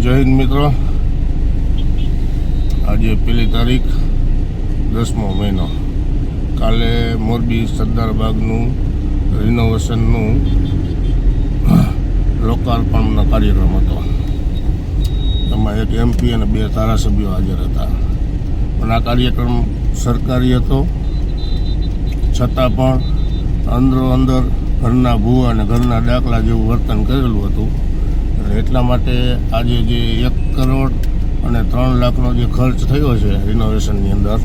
જય હિન્દ મિત્રો. આજે પહેલી તારીખ દસમો મહિનો. કાલે મોરબી સરદાર બાગનું રિનોવેશનનું લોકાર્પણનો કાર્યક્રમ હતો. એમાં એક એમપી અને બે ધારાસભ્યો હાજર હતા. પણ આ કાર્યક્રમ સરકારી હતો. છતાં પણ અંદરો અંદર ઘરના ભૂવા અને ઘરના દાખલા જેવું વર્તન કરેલું હતું. અને એટલા માટે આજે જે એક કરોડ અને ત્રણ લાખનો જે ખર્ચ થયો છે રિનોવેશનની અંદર,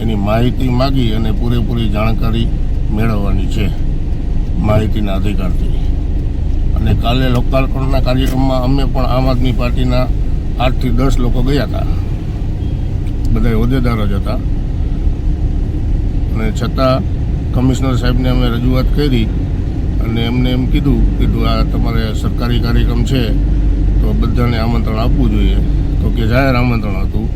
એની માહિતી માગી અને પૂરેપૂરી જાણકારી મેળવવાની છે માહિતીના અધિકારથી. અને કાલે લોકાર્પણના કાર્યક્રમમાં અમે પણ આમ આદમી પાર્ટીના આઠથી દસ લોકો ગયા હતા. બધા હોદ્દેદારો જ હતા. અને છતાં કમિશનર સાહેબને અમે રજૂઆત કરી અને એમને એમ કીધું કીધું આ તમારે સરકારી કાર્યક્રમ છે, તો બધાને આમંત્રણ આપવું જોઈએ. તો કે જાહેર આમંત્રણ હતું.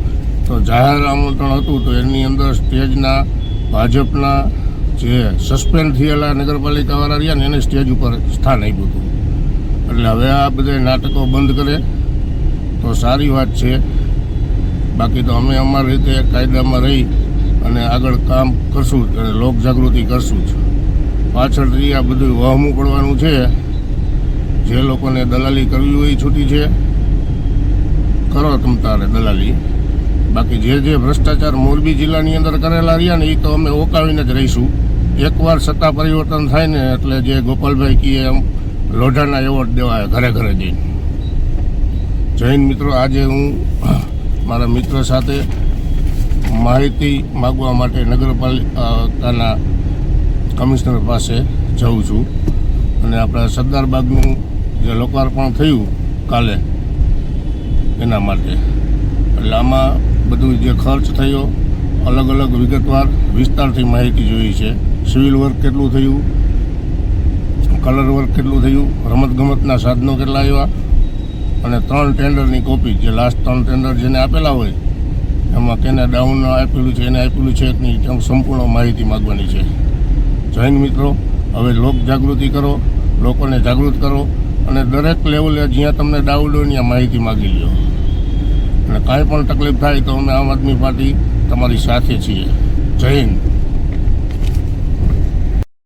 તો જાહેર આમંત્રણ હતું તો એની અંદર સ્ટેજના, ભાજપના જે સસ્પેન્ડ થયેલા નગરપાલિકાવાળા રહ્યા ને એને સ્ટેજ ઉપર સ્થાન આપ્યું હતું. એટલે હવે આ બધા નાટકો બંધ કરે. તો સારી વાત છે. બાકી તો અમે અમારી રીતે કાયદામાં રહી અને આગળ કામ કરશું અને લોક જાગૃતિ કરશું જ. પાછળથી આ બધું વહમું પડવાનું છે. જે લોકોને દલાલી કરવી હોય એ છૂટી છે. કરો તમ તારે દલાલી. બાકી જે જે ભ્રષ્ટાચાર મોરબી જિલ્લાની અંદર કરેલા રહ્યા ને એ તો અમે ઓકાવીને જ રહીશું. એકવાર સત્તા પરિવર્તન થાય ને એટલે જે ગોપાલભાઈ કીએ એમ લોઢાના એવોર્ડ દેવાય ઘરે ઘરે જઈને. જૈન મિત્રો, આજે હું મારા મિત્ર સાથે માહિતી માગવા માટે નગરપાલિકાના કમિશનર પાસે જઉં છું. અને આપણા સરદારબાગનું જે લોકાર્પણ થયું કાલે એના માટે. એટલે આમાં બધું જે ખર્ચ થયો, અલગ અલગ વિગતવાર વિસ્તારથી માહિતી જોઈ છે. સિવિલ વર્ક કેટલું થયું, કલર વર્ક કેટલું થયું, રમતગમતના સાધનો કેટલા આવ્યા, અને ત્રણ ટેન્ડરની કોપી, જે લાસ્ટ ત્રણ ટેન્ડર જેને આપેલા હોય, એમાં કેને ડાઉન આપેલું છે, એને આપેલું છે, એની સંપૂર્ણ માહિતી માગવાની છે. જૈન મિત્રો, હવે લોક જાગૃતિ કરો, લોકોને જાગૃત કરો અને દરેક લેવલે જ્યાં તમને ડાઉટ હોય ત્યાં માહિતી માગી લ્યો. અને કાંઈ પણ તકલીફ થાય તો અમે આમ આદમી પાર્ટી તમારી સાથે છીએ. જય હિન્દ.